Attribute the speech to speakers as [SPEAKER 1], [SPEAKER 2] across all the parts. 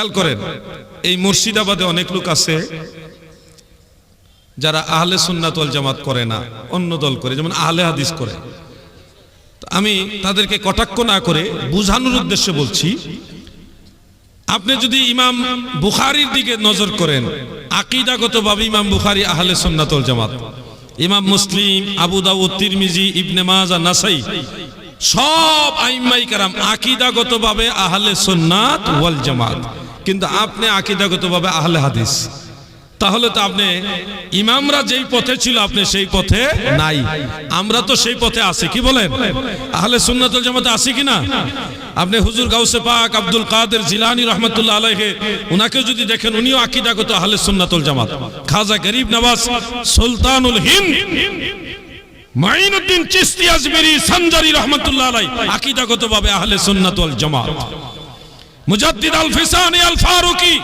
[SPEAKER 1] খেয়াল করেন, এই মুর্শিদাবাদে অনেক লোক আছে যারা আহলে সুন্নাত জামাত করে না, অন্য দল করে, যেমন আহলে হাদিস করে। আমি তাদেরকে কটাক্ষ না করে বুঝানোর উদ্দেশ্যে বলছি, আপনি যদি ইমাম বুখারির দিকে নজর করেন, আকিদাগতভাবে ইমাম বুখারি আহলে সুন্নাত ওয়াল জামাত, ইমাম মুসলিম, আবু দাউদ, তিরমিজি, ইবনে মাজা, নাসাই, সব আইম্মাই কারাম আকিদাগতভাবে আহলে সুন্নাত ওয়াল জামাত। কিন্তু আপনি আকিদাগতভাবে আহলে হাদিস। তাহলে তো আপনি ইমামরা যেই পথে ছিল, আপনি সেই পথে নাই। আমরা তো সেই পথে আছি, কি বলেন? আহলে সুন্নাতুল জামাতে আছি কি না আপনি হুজুর গাউসে পাক আব্দুল কাদের জিলানী রহমতুল্লাহ আলাইহে উনাকে যদি দেখেন, উনিও আকিদাগত আহলে সুন্নাতুল জামাত। খাজা গরিব নওয়াজ সুলতানুল হিন্দ মাইনুদ্দিন চিস্তি আজমেরি, সঞ্জারি রহমতুল্লাহ আলাই আকিদাগতভাবে আহলে সুন্নাত ওয়াল জামাত। মুজাদ্দিদ আল ফিসানি আল ফারুকি,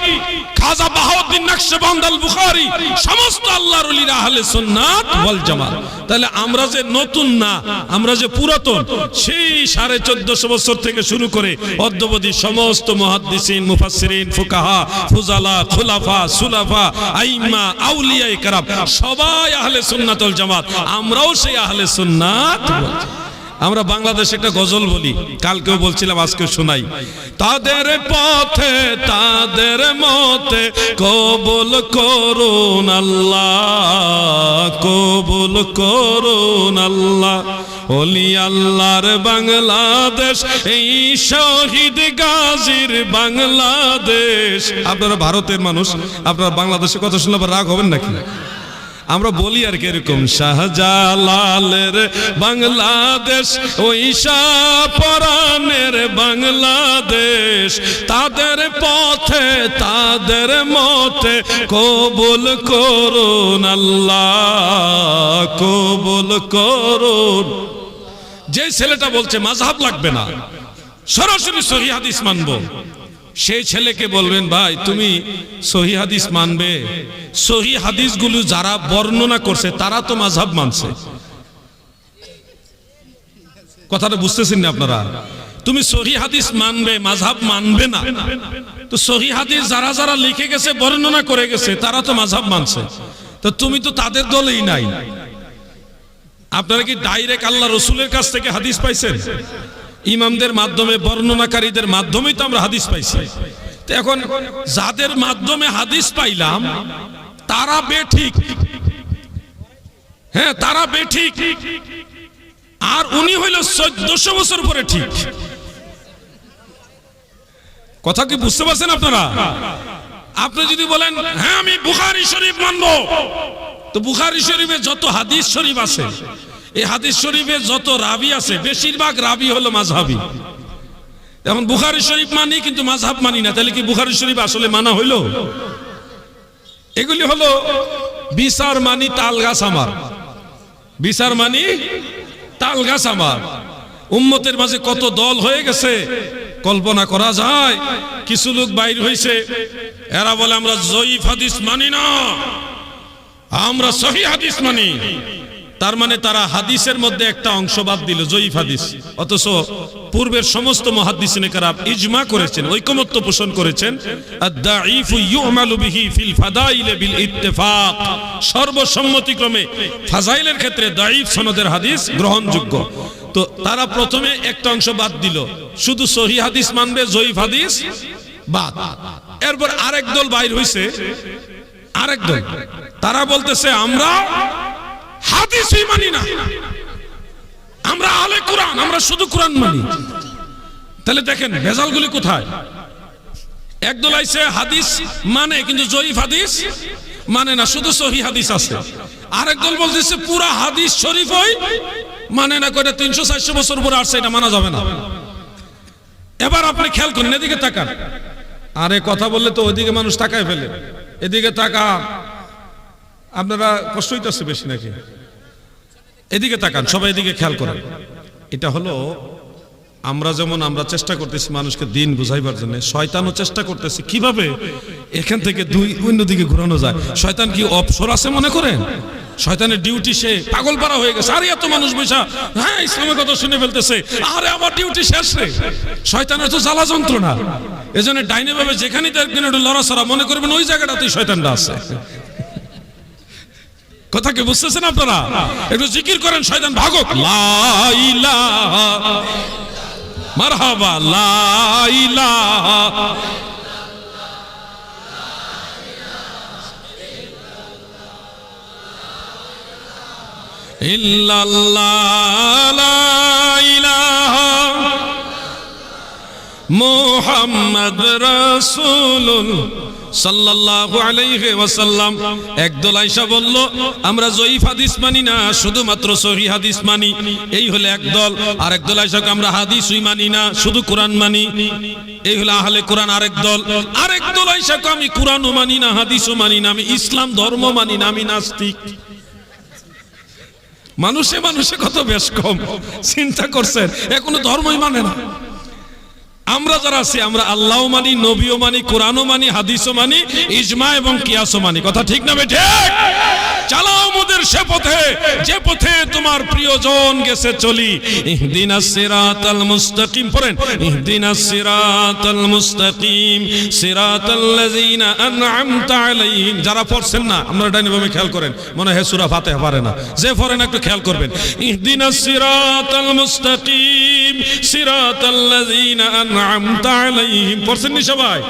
[SPEAKER 1] খাজা বাহাউদ্দিন নকশবন্দ আল বুখারী, সমস্ত আল্লাহর ওলিরা আহলে সুন্নাত ওয়াল জামাত তাহলে আমরা যে নতুন না, আমরা যে পুরাতন, সেই সাড়ে চোদ্দশো বছর থেকে শুরু করে অদ্যবধি সমস্ত মুহাদ্দিসিন, মুফাসসিরিন, ফুকাহা, ফুজালা, খুলাফা, সুলাফা আইম্মা আউলিয়া ইকরাম সবাই আহলে সুন্নাত ওয়াল জামাত আমরাও সেই আহলে সুন্নাত। আমরা বাংলাদেশে একটা গজল বলি, কালকেও বলছিলাম আজকে শোনাই। তাদের পথে, তাদের মতে কবুল করুন আল্লাহ, কবুল করুন আল্লাহ। ওলি আল্লাহর বাংলাদেশ, এই শহীদ গাজীর বাংলাদেশ। আপনারা ভারতের মানুষ, আপনারা বাংলাদেশে কথা শুনলে রাগ হবেন নাকি? আমরা বলি আর কি এরকম শাহজালালের বাংলাদেশ, ওই পরাণের বাংলাদেশ। তাদের পথে, তাদের মতে কবুল করুন আল্লাহ, কবুল করুন। যে ছেলেটা বলছে মাঝহাব লাগবে না। সরাসরি সহি হাদিস মানবো। সেই ছেলেকে বলবেন, ভাই, তুমি সহি হাদিস মানবে। সহি হাদিসগুলো যারা বর্ণনা করছে, তারা তো মাঝহাব মানছে। কথাটা বুঝতেছেন না আপনারা? তুমি সহি হাদিস মানবে মাঝহাব মানবে না। তো সহি হাদিস যারা যারা লিখে গেছে, বর্ণনা করে গেছে, তারা তো মাঝহাব মানছে। তো তুমি তো তাদের দলেই নাই। আপনারা কি ডাইরেক্ট আল্লাহ রসুলের কাছ থেকে হাদিস পাইছেন? ইমামদের মাধ্যমে, বর্ণনাকারীদের মাধ্যমেই তো আমরা হাদিস পাইছি। এখন যাদের মাধ্যমে হাদিস পাইলাম, তারা বেঠিক। হ্যাঁ তারা বেঠিক। আর উনি হইল চোদ্দশো বছর পরে ঠিক। কথা কি বুঝতে পারছেন আপনারা? আপনি যদি বলেন হ্যাঁ আমি বুখারি শরীফ মানবো। তো বুখারি শরীফে যত হাদিস শরীফ আছে এই হাদিস শরীফে যত রাবি আছে, বেশিরভাগ রাবি হলো মাঝহাবি। এখন বুখারি শরীফ মানি, কিন্তু মাঝহাব মানি না। তাহলে কি বুখারি শরীফ আসলে মানা হইল? এগুলি হলো বিচার মানি তাল গাছ আমার। বিচার মানি তাল গাছ আমার। উম্মতের মাঝে কত দল হয়ে গেছে, কল্পনা করা যায়। কিছু লোক বাইর হয়েছে এরা বলে, আমরা জয়ীফ হাদিস মানি না, আমরা সহি হাদিস মানি। তার মানে তারা হাদিসের মধ্যে একটা অংশ বাদ দিল, জয়ীফ হাদিস। অথচ পূর্বের সমস্ত মহাদিসিনে কারাব ইজমা করেছেন, ঐকমত্য পোষণ করেছেন। সর্বসম্মতিক্রমে ফাজাইলের ক্ষেত্রে দাঈফ সনদের হাদিস গ্রহণযোগ্য। তো তারা প্রথমে একটা অংশ বাদ দিল, শুধু সহি হাদিস মানবে, জয়ীফ হাদিস বাদ। এরপর আরেক দল বাইর হইছে, আরেক দল। তারা বলতেছে, আমরা হাদিসই মানি না। আমরা আলে কোরআন, আমরা শুধু কোরআন মানি। তাহলে দেখেন, ভেজালগুলি কোথায়? একদল আইছে, হাদিস মানে কিন্তু জয়ীফ হাদিস মানে না, শুধু সহি হাদিস আছে। আরেক দল বলতেছে, পুরা হাদিস শরীফ হই মানে না কয়টা তিনশো, চারশো বছর পরে আসছে, এটা মানা যাবে না। এবার আপনি খেয়াল করেন, এদিকে তাকান। আরে কথা বললে তো ওইদিকে মানুষ তাকায় ফেলে। এদিকে তাকা আপনারা কষ্ট হইতেছে বেশি নাকি? এদিকে তাকান, সবাই এদিকে খেয়াল করেন। এটা হলো, আমরা যেমন আমরা চেষ্টা করতেছি মানুষকে দিন বুঝাইবার জন্য, শয়তানও চেষ্টা করতেছে। কীভাবে? এখান থেকে দুই অন্যদিকে ঘোরানো যায়। শয়তান কি অপসর আছে মনে করেন? শয়তানের ডিউটি সে পাগল পারা হয়ে গেছে। আরে এত মানুষ বৈশা হ্যাঁ ইসলামের কথা শুনে ফেলতেছে। আরে আমার ডিউটি শেষ রে। শয়তানের তো জ্বালা যন্ত্রণা। এজন্য ডাইনে ভাবে যেখানেই একটু লড়াছড়া মনে করবেন, ওই জায়গাটাতেই শয়তানটা আছে। কথা কি বুঝতেছেন আপনারা? একটু জিকির করেন, শয়তান ভাগক। লা ইলাহা মারহাবা, লা ইলাহা ইল্লাল্লাহ, লা ইলাহা মুহাম্মদ রাসূলুল ওয়াসাল্লাম। একদল বলল, আমরা হাদিস মানি না, শুধুমাত্র মানি। এই একদল আর একদল আমরা হাদিসই মানি না, শুধু মানি। এই কোরআনও মানি না ইসলাম ধর্ম মানি না, আমি নাস্তিক। মানুষে মানুষে কত বেশ কম। চিন্তা করছেন, এখনও ধর্মই মানে না। আমরা যারা আছি, আমরা আল্লাহ মানি, নবীও মানি, কোরআনও মানি, হাদিসও মানি, ইজমা এবং কিয়াসও মানি। কথা ঠিক না বেঠে চালাও মোদের সে পথে, যে পথে তোমার প্রিয়জন গেছে চলি। ইহদিনাস সিরাতাল মুস্তাকিম, পড়েন। ইহদিনাস সিরাতাল মুস্তাকিম সিরাতাল লাযিনা আন'আমতা আলাইহিম। যারা পড়ছেন না, আপনারা ডাইনে বামে খেয়াল করেন। মনে হয় সূরা ফাতিহা পারে না। যে পড়েন একটু খেয়াল করবেন। ইহদিনাস সিরাতাল মুস্তাকিম সিরাতাল লাযিনা আন'আমতা আলাইহিম। পড়ছেন নি সবাই?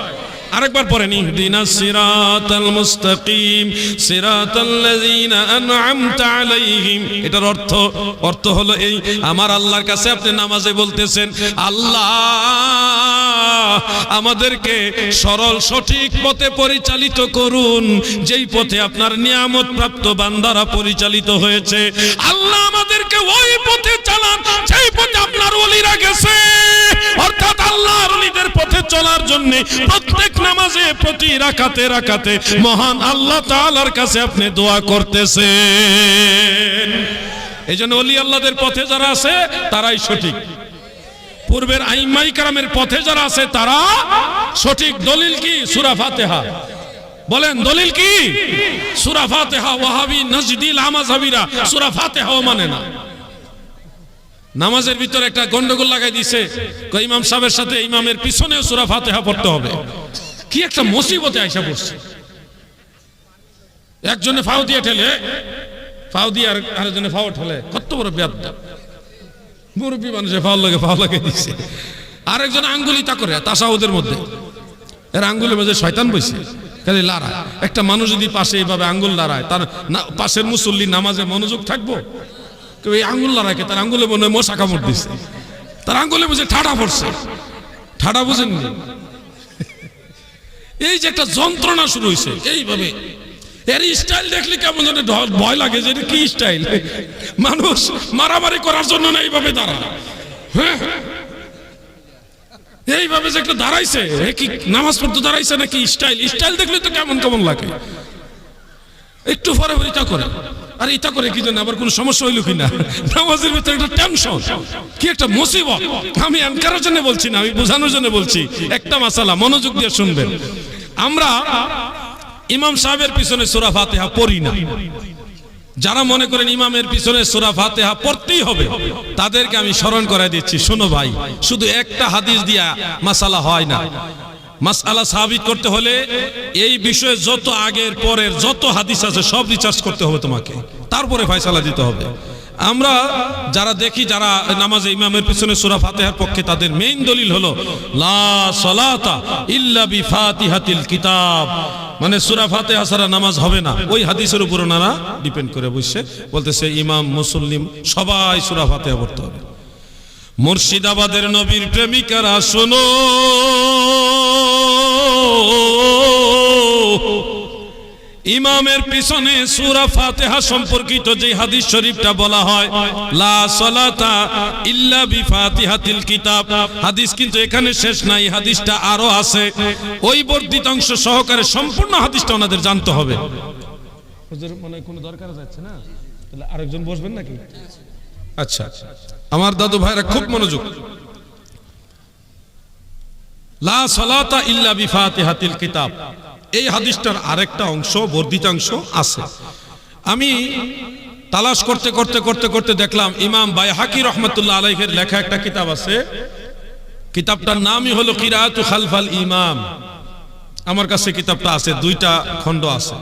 [SPEAKER 1] আরেকবার পড়েন ইহদিনাস সিরাতাল মুস্তাকিম সিরাতাল্লাযীনা আন'আমতা আলাইহিম। এটার অর্থ অর্থ হলো এই, আমার আল্লাহর কাছে আপনি নামাজে বলতেছেন, আল্লাহ আমাদেরকে সরল, সঠিক পথে পরিচালিত করুন। যেই পথে আপনার নিয়ামত প্রাপ্ত বান্দারা পরিচালিত হয়েছে, আল্লাহ আমাদেরকে ওই পথে চালান, যেই পথে আপনার ওলিরা গেছে। অর্থাৎ আল্লাহর পথে চলার জন্য প্রত্যেক নামাজে প্রতি রাকাতে রাকাতে মহান আল্লাহ তাআলার কাছে আপনি দোয়া করতেছেন। এই জন্য অলি আল্লাহদের পথে যারা আছে, তারাই সঠিক। পূর্বের আইমাই কারামের পথে যারা আছে, তারা সঠিক। দলিল কি? সুরা ফাতেহা। বলেন, দলিল কি? সুরা ফাতেহা, ওয়াহাবি, নজদিল আমাজাবিরা সুরা ফাতেহাও মানে না। নামাজের ভিতরে একটা গন্ডগোল লাগাই দিছে। ইমাম সাহেবের সাথে ইমামের পিছনেও সুরা ফাতেহা পড়তে হবে। কি একটা মুসিবতে আইসা পড়ছে। একজনে ফাও দিয়ে ঠেলে, ফাও দিয়ে আর আরেকজনে ফাও ঠেলে, কত বড় ব্যাধ মুরব্বী মানুষের ফাও লাগে ফাও লাগে দিচ্ছে আরেকজন আঙ্গুলি তা করে, তাসাউদের মধ্যে। এর আঙ্গুলের মধ্যে শয়তান বইছে। খালি লাড়ায় একটা মানুষ যদি পাশে এইভাবে আঙ্গুল লাড়ায়, তার পাশের মুসল্লি নামাজে মনোযোগ থাকব? কেউ এই আঙ্গুল লড়াইকে তার আঙ্গুলে মনে মশা কামড় দিচ্ছে তার আঙ্গুলে বুঝে ঠাডা পড়ছে। ঠাডা বুঝেননি? এই যে একটা যন্ত্রণা শুরু হয়েছে এইভাবে। এর স্টাইল দেখলে কেমন যেন ভয় লাগে যে কি স্টাইল মানুষ মারামারি করার জন্য না এইভাবে দাঁড়া হ্যাঁ? এইভাবে যে একটা দাঁড়াইছে কি নামাজ পড়তে দাঁড়াইছে নাকি স্টাইল স্টাইল দেখলে তো কেমন কেমন লাগে। একটু পরে ওইটা করে। আর এটা করে কি জন্য? আবার কোনো সমস্যা হইল কিনা? নামাজের ভিতরে একটা টেনশন কি একটা মুসিবত। আমি অ্যানকারের জন্য বলছি না, আমি বোঝানোর জন্য বলছি। একটা মাসালা, মনোযোগ দিয়ে শুনবেন। আমরা ইমাম সাহেবের পিছনে সূরা ফাতিহা পড়ি না। যারা মনে করেন ইমামের পিছনে সূরা ফাতিহা পড়তেই হবে, তাদেরকে আমি স্মরণ করাই দিচ্ছি। শোনো ভাই, শুধু একটা হাদিস দিয়া মাসালা হয় না। মাসালা সাবিত করতে হলে এই বিষয়ে যত আগের, পরের যত হাদিস আছে সব রিচার্জ করতে হবে তোমাকে। তারপরে ফয়সালা দিতে হবে। আমরা যারা দেখি, যারা নামাজে ইমামের পিছনে সূরা ফাতিহার পক্ষে, তাদের মেইন দলিল হলো, লা সালাতা ইল্লা কিতাব। মানে সূরা ফাতিহা ছাড়া নামাজ হবে না। ওই হাদিসের উপর ওনারা ডিপেন্ড করে বসে বলতেছে, ইমাম মুসল্লিম সবাই সূরা ফাতিহা পড়তে হবে। মুর্শিদাবাদের নবীর প্রেমিকারা, শোনো। ইমামের পিছনে সূরা ফাতিহা সম্পর্কিত যে হাদিস শরীফটা বলা হয় লা সালাতা ইল্লা বিফাতিহাতিল কিতাব। হাদিস কিন্তু এখানে শেষ নাই হাদিসটা আরও আছে। ওই বর্ধিত অংশ সহকারে সম্পূর্ণ হাদিসটা ওনাদের জানতে হবে। হুজুর মনে কোনো দরকার যাচ্ছে না? তাহলে আরেকজন বসবেন নাকি? আচ্ছা আমার দাদু ভাইরা খুব মনোযোগ। লা সালাতা ইল্লা বিফাতিহাতিল কিতাব। এই হাদিসটার আরেকটা অংশ, বর্ধিতাংশ আছে। আমি তালাশ করতে করতে করতে করতে দেখলাম ইমাম বাইহাকি রহমতুল্লাহ আলাইহের লেখা একটা কিতাব আছে। কিতাবটার নামই হলো কিরাতু খালফাল ইমাম। আমার কাছে কিতাবটা আছে, দুইটা খণ্ড আছে।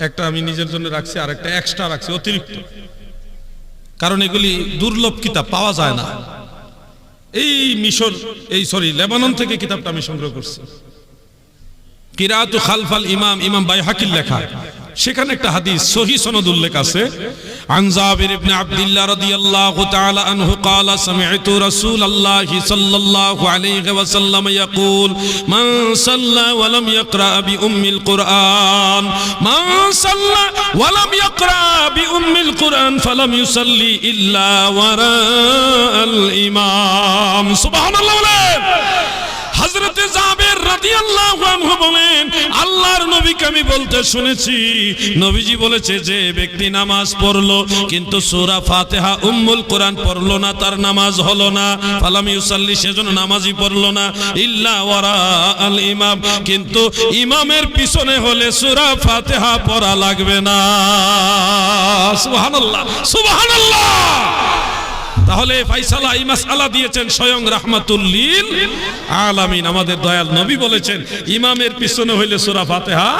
[SPEAKER 1] একটা আমি নিজের জন্য রাখছি আর একটা এক্সট্রা রাখছি, অতিরিক্ত। কারণ এগুলি দুর্লভ কিতাব, পাওয়া যায় না। এই মিশর, এই সরি লেবানন থেকে কিতাবটা আমি সংগ্রহ করছি। কিরাতু খালফাল ইমাম ইমাম বাইহাকির লেখা সেখানে একটা হাদিস সহি সনদ উল্লেখ আছে عن جابر بن عبد الله رضي الله تعالى عنه قال سمعت رسول الله صلى الله عليه وسلم يقول من صلى ولم يقرأ بأم القرآن من صلى ولم يقرأ بأم القرآن فلم يصلي إلا وراء الإمام سبحان الله হযরতে জাবের রাদিয়াল্লাহু আনহু বলেন, আল্লাহর নবীকে আমি বলতে শুনেছি। নবীজি বলেছে যে ব্যক্তি নামাজ পড়ল, কিন্তু সূরা ফাতিহা উম্মুল কোরআন পড়ল না, তার নামাজ হলো না। ফালাম ইউসাল্লি সেজন্য নামাজই পড়ল না। ইল্লা ওয়ারা আল ইমাম, কিন্তু ইমামের পিছনে হলে সূরা ফাতিহা পড়া লাগবে না। সুবহানাল্লাহ সুবহানাল্লাহ! তাহলে ফাইসালা এই মাসালা দিয়েছেন স্বয়ং রাহমাতুল্লিল আলামিন। আমাদের দয়াল নবী বলেছেন, ইমামের পিছনে হইলে সুরা ফাতিহা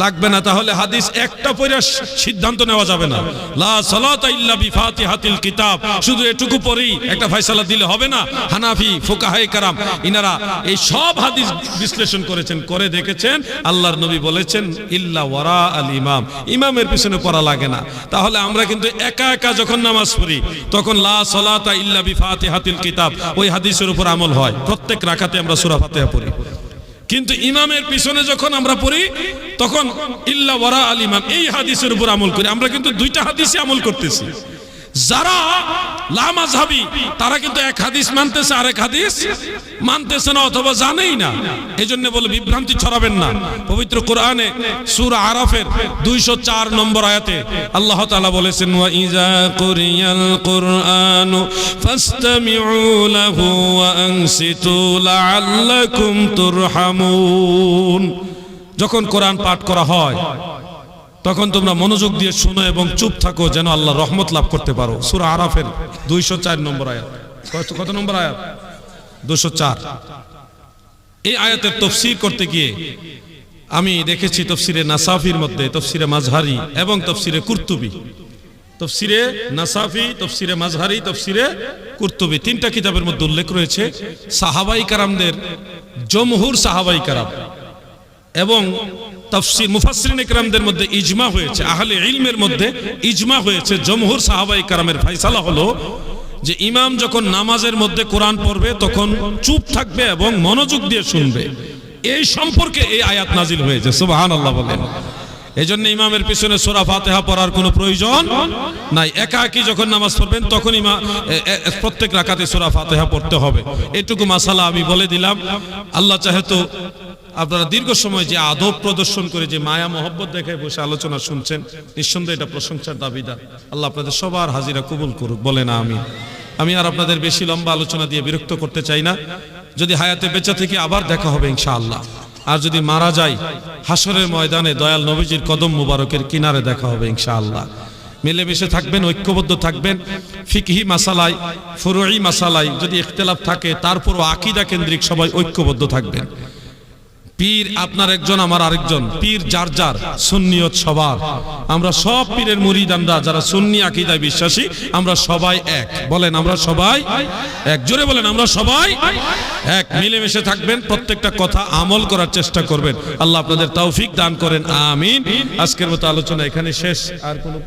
[SPEAKER 1] লাগবে না, তাহলে হাদিস একটা পড়ে সিদ্ধান্ত নেওয়া যাবে না। লা সালাতা ইল্লা বিফাতিহাতিল কিতাব। শুধু এটুকু পরেই একটা ফয়সালা দিলে হবে না? হানাফি ফুকাহায়ে কারাম, ইনারা এই সব হাদিস বিশ্লেষণ করেছেন, করে দেখেছেন। আল্লাহর নবী বলেছেন, ইল্লা ওয়ারা আল ইমাম। ইমামের পিছনে পড়া লাগে না। তাহলে আমরা কিন্তু একা একা যখন নামাজ পড়ি, তখন লা সালাতা ইল্লা বিফাতিহাতিল কিতাব, ওই হাদিসের উপর আমল হয়। প্রত্যেক রাকাতে আমরা সূরা ফাতিহা পড়ি। কিন্তু ইমামের পিছনে যখন আমরা পড়ি, তখন ইল্লা ওয়ারা আল ইমাম এই হাদিসের উপর আমল করি। আমরা কিন্তু দুইটা হাদিসে আমল করতেছি। যারা লামাজহাবি তারা কিন্তু এক হাদিস মানতেছে, আরেক হাদিস মানতেছে না অথবা জানেই না। এই জন্য বলে বিভ্রান্তি ছড়াবেন না। পবিত্র কোরআনে সূরা আরাফের 204 নম্বর আয়াতে আল্লাহ তাআলা বলেছেন ইজা কুরিয়াল কুরআনু ফাসতামিউ ওয়া আনসিতু লাআল্লাকুম তুরহামুন। যখন কোরআন পাঠ করা হয় তখন তোমরা মনোযোগ দিয়ে শোনো এবং চুপ থাকো যেন আল্লাহ রহমত লাভ করতে পারো। সুরা আরাফের দুইশো চার নম্বর আয়াত। কত নম্বর আয়াত? দুশো চার। এই আয়াতের তফসির করতে গিয়ে আমি দেখেছি তফসিরে নাসাফির মধ্যে, তফসিরে মাঝহারি এবং তফসিরে কুর্তুবি। তফসিরে নাসাফি, তফসিরে মাঝহারি তফসিরে কুর্তুবি। তিনটা কিতাবের মধ্যে উল্লেখ রয়েছে, সাহাবাই কারামদের, জমহুর সাহাবাই কারাম এবং তফসির মুফাসরিন ইকরামদের মধ্যে ইজমা হয়েছে, আহলে ইলমের মধ্যে ইজমা হয়েছে। জমহুর সাহাবাই কারামের ফাইসালা হলো যে ইমাম যখন নামাজের মধ্যে কোরআন পড়বে, তখন চুপ থাকবে এবং মনোযোগ দিয়ে শুনবে। এই সম্পর্কে এই আয়াত নাজিল হয়েছে সুবাহান আল্লাহ বলেন। এই জন্য ইমামের পিছনে সোরা ফাতেহা পড়ার কোনো প্রয়োজন নাই। একা একই যখন নামাজ পড়বেন তখন ইমা প্রত্যেক রাকাতে সোরা ফাতেহা পড়তে হবে। এটুকু মাসালা আমি বলে দিলাম। আল্লাহ চাহে তো আপনারা দীর্ঘ সময় যে আদব প্রদর্শন করে যে মায়া, মহব্বত দেখে বসে আলোচনা শুনছেন, নিঃসন্দেহে এটা প্রশংসার দাবিদার। আল্লাহ আপনাদের সবার হাজিরা কবুল করুক বলে না আমি আমি আর আপনাদের বেশি লম্বা আলোচনা দিয়ে বিরক্ত করতে চাই না। যদি হায়াতে বেঁচে থেকে আবার দেখা হবে, ইনশাআল্লাহ। আর যদি মারা যাই হাসরের ময়দানে দয়াল নবীজির কদম মুবারকের কিনারে দেখা হবে, ইনশাআল্লাহ। মিলেমিশে থাকবেন, ঐক্যবদ্ধ থাকবেন। ফিকহি মাসালাই ফুরুই মাসালাই যদি ইখতলাফ থাকে, তারপরও আকিদা কেন্দ্রিক সবাই ঐক্যবদ্ধ থাকবেন। পীর আপনার একজন, আমার আরেকজন। পীর যার যার, সুন্নিয়ত সবার। আমরা সব পীরের মুরিদানরা, যারা সুন্নি আকিদায় বিশ্বাসী, আমরা সবাই এক। বলেন, আমরা সবাই এক। জোরে বলেন, আমরা সবাই এক। মিলেমিশে থাকবেন, প্রত্যেকটা কথা আমল করার চেষ্টা করবেন। আল্লাহ আপনাদের তৌফিক দান করেন, আমিন। আজকের মতো আলোচনা এখানে শেষ। আর কোনো